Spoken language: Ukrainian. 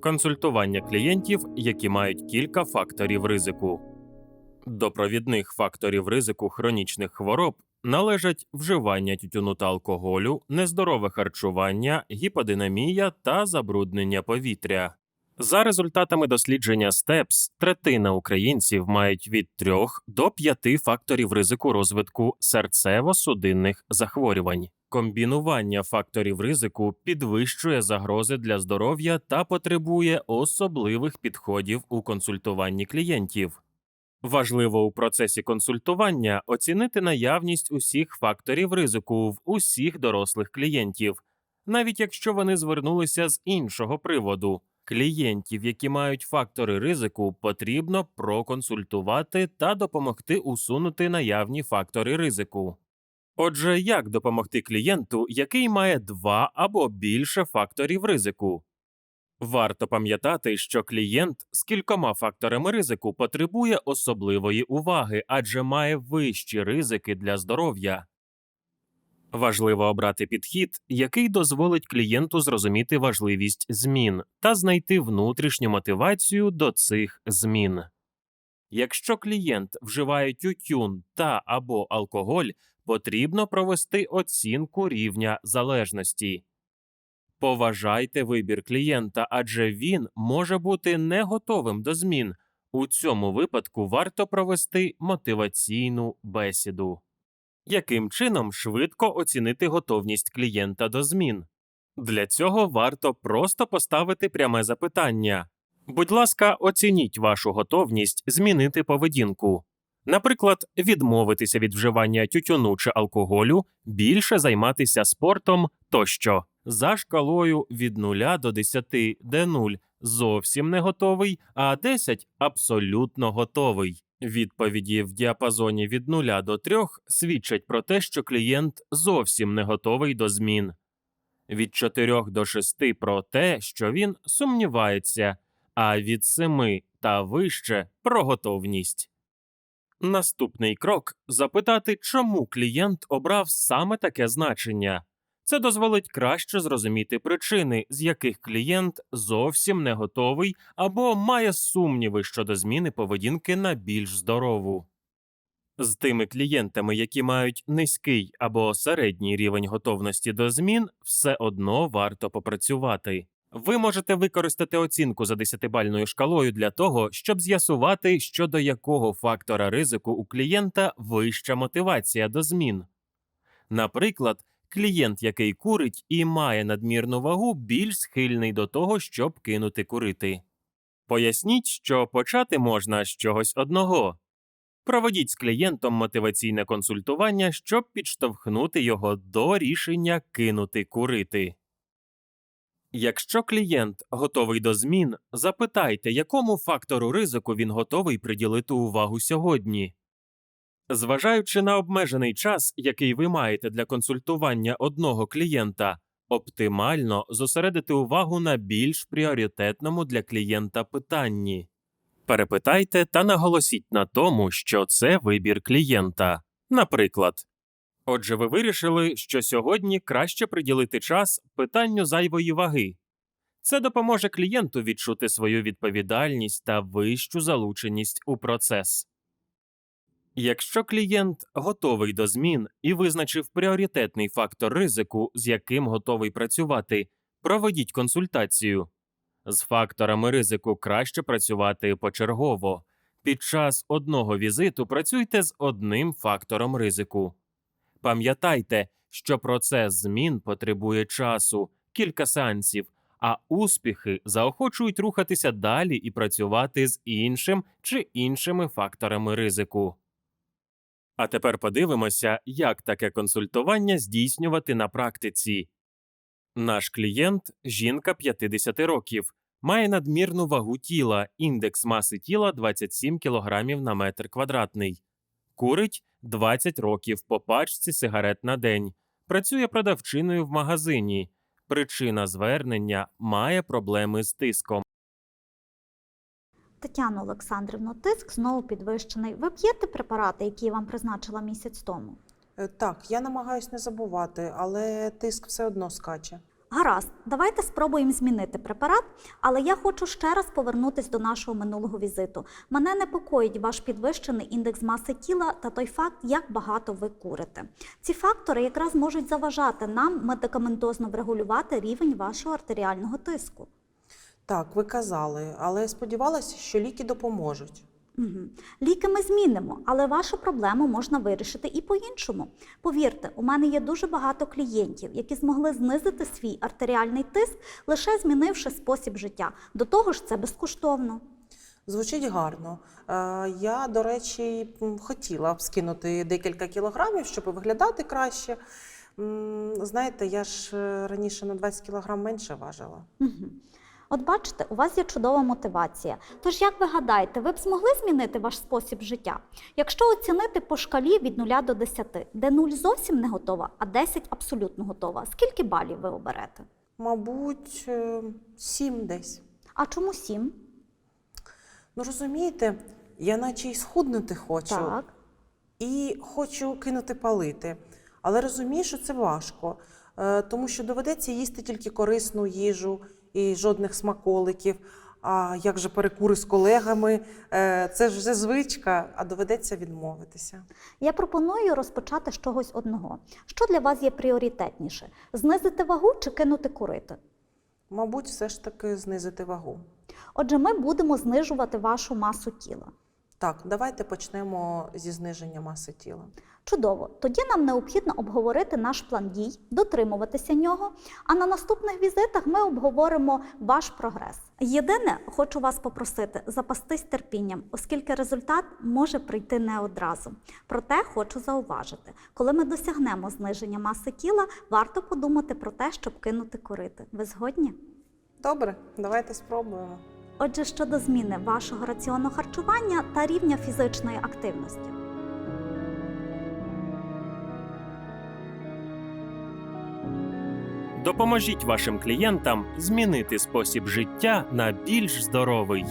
Консультування клієнтів, які мають кілька факторів ризику. До провідних факторів ризику хронічних хвороб належать вживання тютюну та алкоголю, нездорове харчування, гіподинамія та забруднення повітря. За результатами дослідження СТЕПС, третина українців мають від 3 до 5 факторів ризику розвитку серцево-судинних захворювань. Комбінування факторів ризику підвищує загрози для здоров'я та потребує особливих підходів у консультуванні клієнтів. Важливо у процесі консультування оцінити наявність усіх факторів ризику в усіх дорослих клієнтів, навіть якщо вони звернулися з іншого приводу. Клієнтів, які мають фактори ризику, потрібно проконсультувати та допомогти усунути наявні фактори ризику. Отже, як допомогти клієнту, який має два або більше факторів ризику? Варто пам'ятати, що клієнт з кількома факторами ризику потребує особливої уваги, адже має вищі ризики для здоров'я. Важливо обрати підхід, який дозволить клієнту зрозуміти важливість змін та знайти внутрішню мотивацію до цих змін. Якщо клієнт вживає тютюн та або алкоголь, потрібно провести оцінку рівня залежності. Поважайте вибір клієнта, адже він може бути не готовим до змін. У цьому випадку варто провести мотиваційну бесіду. Яким чином швидко оцінити готовність клієнта до змін? Для цього варто просто поставити пряме запитання. Будь ласка, оцініть вашу готовність змінити поведінку. Наприклад, відмовитися від вживання тютюну чи алкоголю, більше займатися спортом тощо. За шкалою від 0 до 10, де 0 зовсім не готовий, а 10 абсолютно готовий. Відповіді в діапазоні від 0 до 3 свідчать про те, що клієнт зовсім не готовий до змін. Від 4 до 6 про те, що він сумнівається, а від 7 та вище про готовність. Наступний крок запитати, чому клієнт обрав саме таке значення. Це дозволить краще зрозуміти причини, з яких клієнт зовсім не готовий або має сумніви щодо зміни поведінки на більш здорову. З тими клієнтами, які мають низький або середній рівень готовності до змін, все одно варто попрацювати. Ви можете використати оцінку за 10-бальною шкалою для того, щоб з'ясувати, щодо якого фактора ризику у клієнта вища мотивація до змін. Наприклад, клієнт, який курить і має надмірну вагу, більш схильний до того, щоб кинути курити. Поясніть, що почати можна з чогось одного. Проведіть з клієнтом мотиваційне консультування, щоб підштовхнути його до рішення кинути курити. Якщо клієнт готовий до змін, запитайте, якому фактору ризику він готовий приділити увагу сьогодні. Зважаючи на обмежений час, який ви маєте для консультування одного клієнта, оптимально зосередити увагу на більш пріоритетному для клієнта питанні. Перепитайте та наголосіть на тому, що це вибір клієнта. Наприклад, отже, ви вирішили, що сьогодні краще приділити час питанню зайвої ваги. Це допоможе клієнту відчути свою відповідальність та вищу залученість у процес. Якщо клієнт готовий до змін і визначив пріоритетний фактор ризику, з яким готовий працювати, проведіть консультацію. З факторами ризику краще працювати почергово. Під час одного візиту працюйте з одним фактором ризику. Пам'ятайте, що процес змін потребує часу, кілька сеансів, а успіхи заохочують рухатися далі і працювати з іншим чи іншими факторами ризику. А тепер подивимося, як таке консультування здійснювати на практиці. Наш клієнт жінка 50 років, має надмірну вагу тіла, індекс маси тіла 27 кг на метр квадратний, курить 20 років по пачці сигарет на день, працює продавчиною в магазині. Причина звернення має проблеми з тиском. Тетяно Олександрівно, тиск знову підвищений. Ви п'єте препарати, які я вам призначила місяць тому? Е, Так, я намагаюсь не забувати, але тиск все одно скаче. Гаразд, давайте спробуємо змінити препарат, але я хочу ще раз повернутися до нашого минулого візиту. Мене непокоїть ваш підвищений індекс маси тіла та той факт, як багато ви курите. Ці фактори якраз можуть заважати нам медикаментозно врегулювати рівень вашого артеріального тиску. Так, ви казали, але сподівалася, що ліки допоможуть. Угу. Ліки ми змінимо, але вашу проблему можна вирішити і по-іншому. Повірте, у мене є дуже багато клієнтів, які змогли знизити свій артеріальний тиск, лише змінивши спосіб життя. До того ж, це безкоштовно. Звучить гарно. Е, Я, до речі, хотіла б скинути декілька кілограмів, щоб виглядати краще. Знаєте, я ж е, раніше на 20 кілограм менше важила. Угу. От бачите, у вас є чудова мотивація. Тож, як ви гадаєте, ви б змогли змінити ваш спосіб життя? Якщо оцінити по шкалі від 0 до 10, де 0 зовсім не готова, а 10 абсолютно готова, скільки балів ви оберете? Мабуть, е, сім десь. А чому 7? Ну розумієте, я наче й схуднути хочу. Так. і хочу кинути палити. Але розумію, що це важко, е, тому що доведеться їсти тільки корисну їжу і жодних смаколиків. А як же перекури з колегами? Е, Це ж вже звичка, а доведеться відмовитися. Я пропоную розпочати з чогось одного. Що для вас є пріоритетніше: знизити вагу чи кинути курити? Мабуть, все ж таки знизити вагу. Отже, ми будемо знижувати вашу масу тіла. Так, давайте почнемо зі зниження маси тіла. Чудово, тоді нам необхідно обговорити наш план дій, дотримуватися нього. А на наступних візитах ми обговоримо ваш прогрес. Єдине, хочу вас попросити запастись терпінням, оскільки результат може прийти не одразу. Проте хочу зауважити, коли ми досягнемо зниження маси тіла, варто подумати про те, щоб кинути курити. Ви згодні? Добре, давайте спробуємо. Отже, щодо зміни вашого раціону харчування та рівня фізичної активності. Допоможіть вашим клієнтам змінити спосіб життя на більш здоровий.